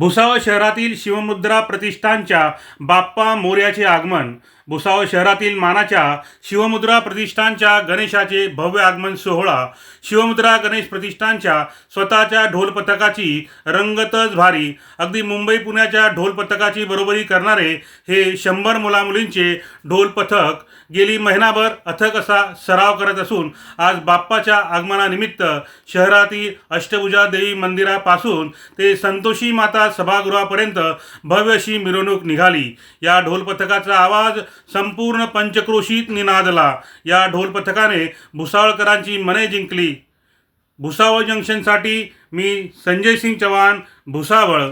भुसावळ शहरातील शिवमुद्रा प्रतिष्ठानच्या बाप्पा मोर्याचे आगमन. भुसावळ शहरातील मानाच्या शिवमुद्रा प्रतिष्ठानच्या गणेशाचे भव्य आगमन सोहळा. शिवमुद्रा गणेश प्रतिष्ठानच्या स्वतःच्या ढोल पथकाची रंगतच भारी. अगदी मुंबई पुण्याच्या ढोल पथकाची बरोबरी करणारे हे शंभर मुलामुलींचे ढोल पथक गेली महिनाभर अथक असा सराव करत असून आज बाप्पाच्या आगमनानिमित्त शहरातील अष्टभुजा देवी मंदिरापासून ते संतोषी माता सभागृहापर्यंत भव्य अशी मिरवणूक निघाली. या ढोल पथकाचा आवाज संपूर्ण पंचक्रोशीत निनादला. या ढोल पथकाने भुसावळकरांची मने जिंकली. भुसावळ जंक्शनसाठी मी संजय सिंग चव्हाण भुसावळ.